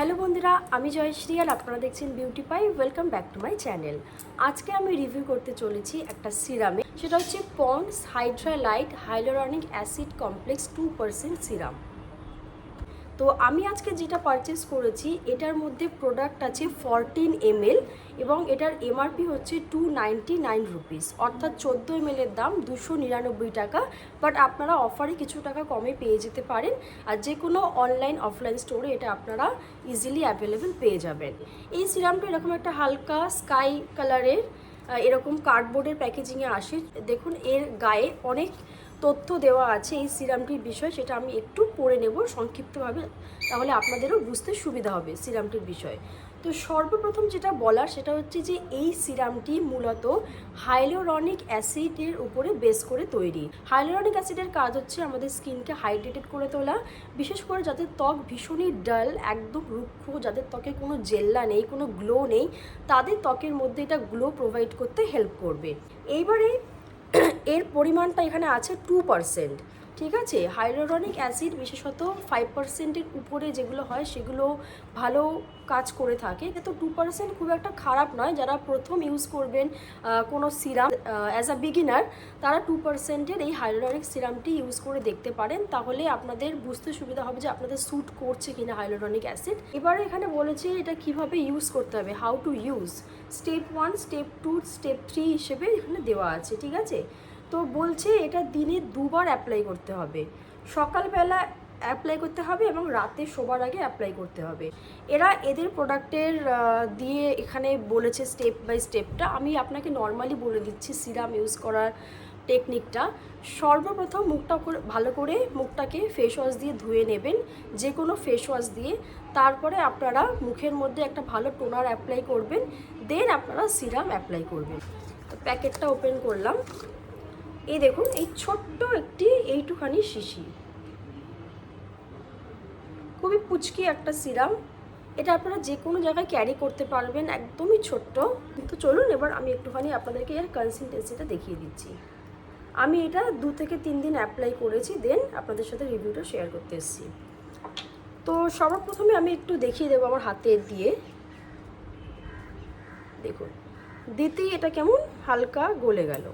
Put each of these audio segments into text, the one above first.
Hello বন্ধুরা, আমি জয়শ্রী আর আপনারা দেখছেন beauty pie welcome back to my channel আজকে আমি রিভিউ করতে চলেছি একটা সিরামে সেটা হচ্ছে Pond's hydralight hyaluronic acid complex two percent serum তো আমি আজকে যেটা পারচেস করেছি, এটার মধ্যে প্রোডাক্ট আছে ফরটিন এমএল এবং এটার এমআরপি হচ্ছে টু নাইনটি নাইন রুপিস অর্থাৎ চোদ্দ এম এমএলের দাম দুশো নিরানব্বই টাকা বাট আপনারা অফারে কিছু টাকা কমে পেয়ে যেতে পারেন আর যে কোনো অনলাইন অফলাইন স্টোরে এটা আপনারা ইজিলি অ্যাভেলেবেল পেয়ে যাবেন। এই সিরামটা এরকম একটা হালকা স্কাই কালারের এরকম কার্ডবোর্ডের প্যাকেজিংয়ে আসে। দেখুন, এর গায়ে অনেক তথ্য দেওয়া আছে এই সিরামটির বিষয়, সেটা আমি একটু পড়ে নেব সংক্ষিপ্তভাবে, তাহলে আপনাদেরও বুঝতে সুবিধা হবে সিরামটির বিষয়। তো সর্বপ্রথম যেটা বলার, সেটা হচ্ছে যে এই সিরামটি মূলত হাইলোরনিক অ্যাসিডের উপরে বেস করে তৈরি। হাইলোরনিক অ্যাসিডের কাজ হচ্ছে আমাদের স্কিনকে হাইড্রেটেড করে তোলা, বিশেষ করে যাদের ত্বক ভীষণই ডাল, একদম রুক্ষ, যাদের ত্বকে কোনো জেল্লা নেই, কোনো গ্লো নেই, তাদের ত্বকের মধ্যে এটা গ্লো প্রোভাইড করতে হেল্প করবে। এইবারে এর পরিমাণটা এখানে আছে টু পারসেন্ট ঠিক আছে? হাইড্রোরনিক অ্যাসিড বিশেষত ফাইভ পার্সেন্টের উপরে যেগুলো হয়, সেগুলো ভালো কাজ করে থাকে। কিন্তু টু পার্সেন্ট খুব একটা খারাপ নয়। যারা প্রথম ইউজ করবেন কোনো সিরাম অ্যাজ আ বিগিনার তারা টু পার্সেন্টের এই হাইড্রোরনিক সিরামটি ইউজ করে দেখতে পারেন। তাহলে আপনাদের বুঝতে সুবিধা হবে যে আপনাদের স্যুট করছে কিনা হাইড্রোরনিক অ্যাসিড এবারে এখানে বলেছে এটা কীভাবে ইউজ করতে হবে how to use step one step two step three হিসেবে এখানে দেওয়া আছে। ঠিক আছে? তো বলছে এটা দিনে দুবার অ্যাপ্লাই করতে হবে। সকালবেলা অ্যাপ্লাই করতে হবে এবং রাতে শোবার আগে অ্যাপ্লাই করতে হবে। এরা এদের প্রোডাক্টের দিয়ে এখানে বলেছে স্টেপ বাই স্টেপটা আমি আপনাকে নর্মালি বলে দিচ্ছি সিরাম ইউজ করার টেকনিকটা সর্বপ্রথম মুখটা ভালো করে মুখটাকে ফেস ওয়াশ দিয়ে ধুয়ে নেবেন যে কোনো ফেস ওয়াশ দিয়ে। তারপরে আপনারা মুখের মধ্যে একটা ভালো টোনার অ্যাপ্লাই করবেন দেন আপনারা সিরাম অ্যাপ্লাই করবেন। তো প্যাকেটটা ওপেন করলাম। এই দেখুন, এই ছোট্ট একটি এইটুখানি শিশি। খুবই পুচকি একটা সিরাম। এটা আপনারা যে কোনো জায়গায় ক্যারি করতে পারবেন, একদমই ছোট্ট। তো চলুন, এবার আমি একটুখানি আপনাদেরকে এর কনসিস্টেন্সিটা দেখিয়ে দিচ্ছি। আমি এটা দু থেকে তিন দিন অ্যাপ্লাই করেছি দেন আপনাদের সাথে রিভিউটা শেয়ার করতে এসেছি। তো সবার প্রথমে আমি একটু দেখিয়ে দেবো আমার হাতে দিয়ে। দেখুন, দিতেই এটা কেমন হালকা গলে গেল।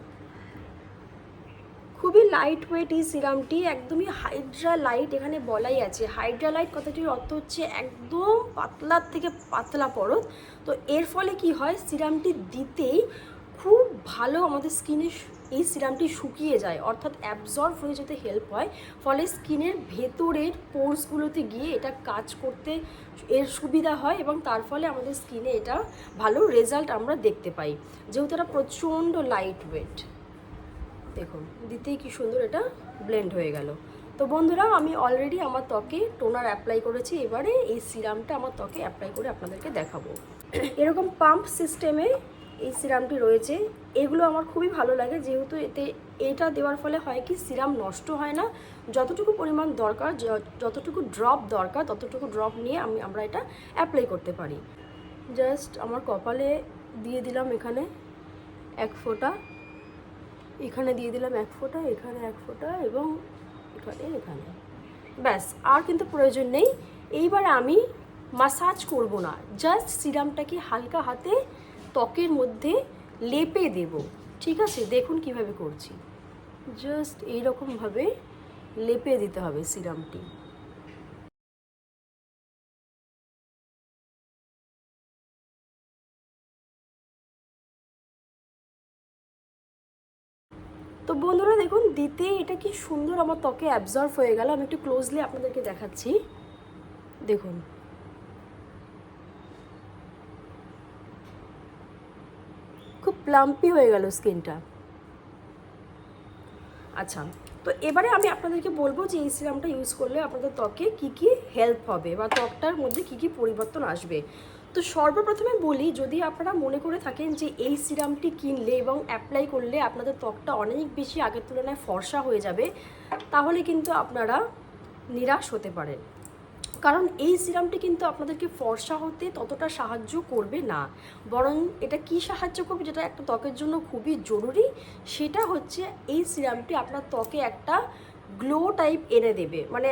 খুবই লাইট ওয়েট এই সিরামটি একদমই হাইড্রা লাইট এখানে বলাই আছে। হাইড্রা লাইট কথাটির অর্থ হচ্ছে একদম পাতলার থেকে পাতলা পরত। তো এর ফলে কি হয়? সিরামটি দিতেই খুব ভালো আমাদের স্কিনে এই সিরামটি শুকিয়ে যায়, অর্থাৎ অ্যাবজর্ব হয়ে যেতে হেল্প হয়। ফলে স্কিনের ভেতরের পোর্সগুলোতে গিয়ে এটা কাজ করতে এর সুবিধা হয় এবং তার ফলে আমাদের স্কিনে এটা ভালো রেজাল্ট আমরা দেখতে পাই। যেহেতু এটা প্রচণ্ড লাইট ওয়েট দেখুন, দিতেই কি সুন্দর এটা ব্লেন্ড হয়ে গেল। তো বন্ধুরা, আমি অলরেডি আমার ত্বকে টোনার অ্যাপ্লাই করেছি, এবারে এই সিরামটা আমার ত্বকে অ্যাপ্লাই করে আপনাদেরকে দেখাবো। এরকম পাম্প সিস্টেমে এই সিরামটি রয়েছে, এগুলো আমার খুবই ভালো লাগে, যেহেতু এতে এটা দেওয়ার ফলে হয় কি সিরাম নষ্ট হয় না। যতটুকু পরিমাণ দরকার যতটুকু ড্রপ দরকার, ততটুকু ড্রপ নিয়ে আমি, আমরা এটা অ্যাপ্লাই করতে পারি। জাস্ট আমার কপালে দিয়ে দিলাম এখানে এক ফোঁটা। এখানে দিয়ে দিলাম এক ফোঁটা, এখানে এক ফোঁটা এবং এখানে এখানে। ব্যাস, আর কিন্তু প্রয়োজন নেই। এইবার আমি মাসাজ করব না জাস্ট সিরামটাকে হালকা হাতে ত্বকের মধ্যে লেপে দেব। ঠিক আছে? দেখুন কীভাবে করছি। জাস্ট এইরকমভাবে লেপে দিতে হবে সিরামটি তো বন্ধুরা দেখুন, দিতে এটা কি সুন্দর আমার ত্বকে অ্যাবজর্ব হয়ে গেল। আমি একটু ক্লোজলি আপনাদেরকে দেখাচ্ছি। দেখুন। খুব প্লাম্পি হয়ে গেল স্কিনটা আচ্ছা তো এবারে আমি আপনাদেরকে বলব যে এই সিরামটা ইউজ করলে আপনাদের ত্বকে কি কি হেল্প হবে বা ত্বকটার মধ্যে কি কি পরিবর্তন আসবে। তো সর্বপ্রথমে বলি, যদি আপনারা মনে করে থাকেন যে এই সিরামটি কিনলে এবং অ্যাপ্লাই করলে আপনাদের ত্বকটা অনেক বেশি আগের তুলনায় ফর্সা হয়ে যাবে, তাহলে কিন্তু আপনারা নিরাশ হতে পারেন। কারণ এই সিরামটি কিন্তু আপনাদেরকে ফর্সা হতে ততটা সাহায্য করবে না। বরং এটা কি সাহায্য করবে যেটা একটা ত্বকের জন্য খুবই জরুরি, সেটা হচ্ছে এই সিরামটি আপনার ত্বকে একটা গ্লো টাইপ এনে দেবে। মানে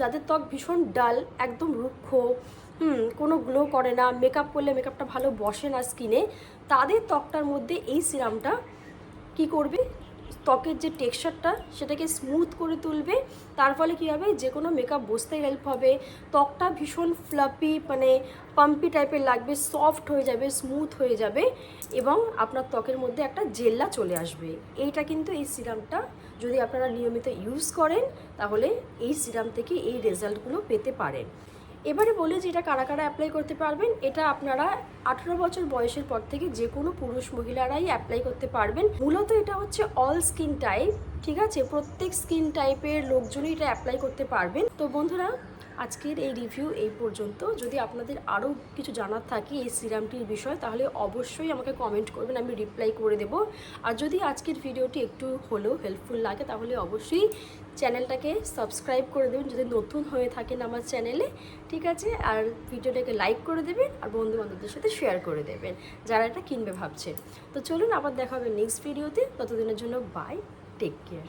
যাদের ত্বক ভীষণ ডাল, একদম রুক্ষ হুম, কোনো গ্লো করে না মেকআপ করলে মেকআপটা ভালো বসে না স্কিনে তাদের ত্বকটার মধ্যে এই সিরামটা কি করবে? ত্বকের যে টেক্সচারটা সেটাকে স্মুথ করে তুলবে, তার ফলে কী হবে? যে কোনো মেকআপ বসতে হেল্প হবে, ত্বকটা ভীষণ ফ্লাপি মানে পাম্পি টাইপের লাগবে সফট হয়ে যাবে স্মুথ হয়ে যাবে এবং আপনার ত্বকের মধ্যে একটা জেল্লা চলে আসবে। এইটা কিন্তু এই সিরামটা যদি আপনারা নিয়মিত ইউজ করেন, তাহলে এই সিরাম থেকে এই রেজাল্টগুলো পেতে পারেন। এবারে বলি যে এটা কারা কারা অ্যাপ্লাই করতে পারবেন, এটা আপনারা আঠারো বছর বয়সের পর থেকে যে কোনো পুরুষ মহিলারাই অ্যাপ্লাই করতে পারবেন। মূলত এটা হচ্ছে অল স্কিন টাইপ ঠিক আছে? প্রত্যেক স্কিন টাইপের লোকজনই এটা অ্যাপ্লাই করতে পারবেন। তো বন্ধুরা আজকের এই রিভিউ এই পর্যন্ত। যদি আপনাদের আরও কিছু জানার থাকে এই সিরামটির বিষয়, তাহলে অবশ্যই আমাকে কমেন্ট করবেন, আমি রিপ্লাই করে দেব। আর যদি আজকের ভিডিওটি একটু হলেও হেল্পফুল লাগে, তাহলে অবশ্যই চ্যানেলটাকে সাবস্ক্রাইব করে দেবেন, যদি নতুন হয়ে থাকেন আমার চ্যানেলে ঠিক আছে? আর ভিডিওটাকে লাইক করে দেবেন, আর বন্ধু বান্ধবদের সাথে শেয়ার করে দেবেন, যারা এটা কিনবে ভাবছে। তো চলুন, আবার দেখা হবে নেক্সট ভিডিওতে ততদিনের জন্য বাই টেক কেয়ার